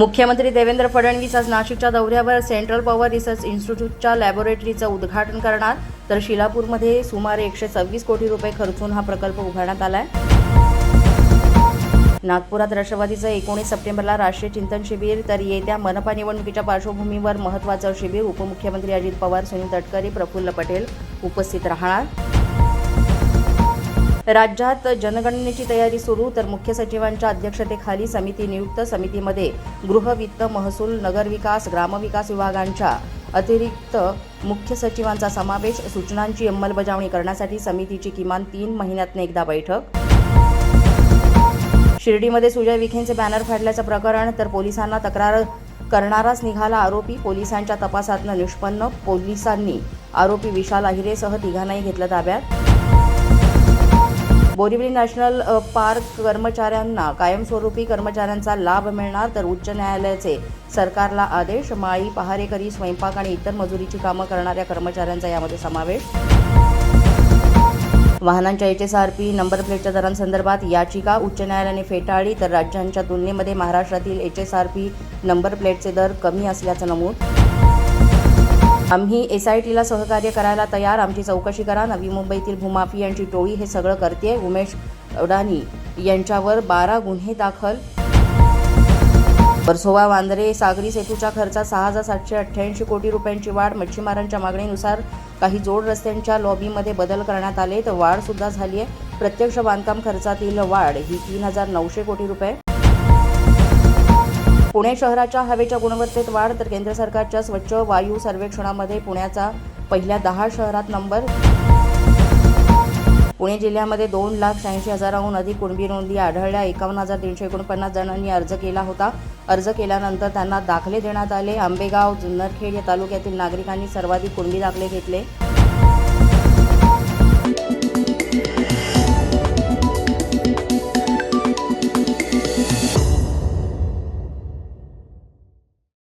मुख्यमंत्री देवेंद्र फडणवीस आज नाशिकच्या दौऱ्यावर सेंट्रल पॉवर रिसर्च इन्स्टिट्यूटच्या लॅबोरेटरीचं उद्घाटन करणार. तर शिलापूरमध्ये सुमारे एकशे सव्वीस कोटी रुपये खर्चून हा प्रकल्प उभारण्यात आहे नागपुरात राष्ट्रवादीचं एकोणीस सप्टेंबरला राष्ट्रीय चिंतन शिबिर तर येत्या मनपा निवडणुकीच्या पार्श्वभूमीवर महत्त्वाचं शिबिर उपमुख्यमंत्री अजित पवार सुनील तटकरे प्रफुल्ल पटेल उपस्थित राहणार. राज्यात जनगणनेची तयारी सुरू तर मुख्य सचिवांच्या अध्यक्षतेखाली समिती नियुक्त समितीमध्ये गृह वित्त महसूल नगरविकास ग्रामविकास विभागांच्या अतिरिक्त मुख्य सचिवांचा समावेश सूचनांची अंमलबजावणी करण्यासाठी समितीची किमान तीन महिन्यातनं एकदा बैठक. शिर्डीमध्ये सुजय विखेंचे बॅनर फाडल्याचं प्रकरण तर पोलिसांना तक्रार करणाराच निघाला आरोपी पोलिसांच्या तपासातनं निष्पन्न पोलिसांनी आरोपी विशाल अहिरेसह तिघांनाही घेतलं ताब्यात. बोरिवली नॅशनल पार्क कर्मचाऱ्यांना कायमस्वरूपी कर्मचाऱ्यांचा लाभ मिळणार तर उच्च न्यायालयाचे सरकारला आदेश. माळी पहारेकरी स्वयंपाक आणि इतर मजुरीची कामं करणाऱ्या कर्मचाऱ्यांचा यामध्ये समावेश. वाहनांच्या H S R P number प्लेटच्या दरांसंदर्भात याचिका उच्च न्यायालयाने फेटाळली तर राज्यांच्या तुलनेमध्ये महाराष्ट्रातील H S R P number प्लेटचे दर कमी असल्याचं नमूद आम्ही एस आय टीला सहकार्य करायला तयार. आमची चौकशी करा. नवी मुंबईतील भूमाफियांची टोळी हे सगळं करते उमेश अडाणी यांच्यावर बारा गुन्हे दाखल. वर्सोवा वांद्रे सागरी सेतूच्या खर्चात सहा हजार सातशे अठ्ठ्याऐंशी कोटी रुपयांची वाढ. मच्छीमारांच्या मागणीनुसार काही जोड रस्त्यांच्या लॉबीमध्ये बदल करण्यात आले. तर वाढसुद्धा झाली आहे प्रत्यक्ष बांधकाम खर्चातील वाढ ही तीन हजार नऊशे कोटी रुपये. पुणे शहराच्या हवेच्या गुणवत्तेत वाढ तर केंद्र सरकारच्या स्वच्छ वायू सर्वेक्षणामध्ये पुण्याचा पहिल्या दहा शहरात नंबर. पुणे जिल्ह्यामध्ये दोन लाख शहाऐंशी हजाराहून अधिक कुणबी नोंदी आढळल्या. एकावन्न हजार तीनशे एकोणपन्नास जणांनी अर्ज केला होता. अर्ज केल्यानंतर त्यांना दाखले देण्यात आले. आंबेगाव जुन्नरखेड या तालुक्यातील नागरिकांनी सर्वाधिक कुणबी दाखले घेतले.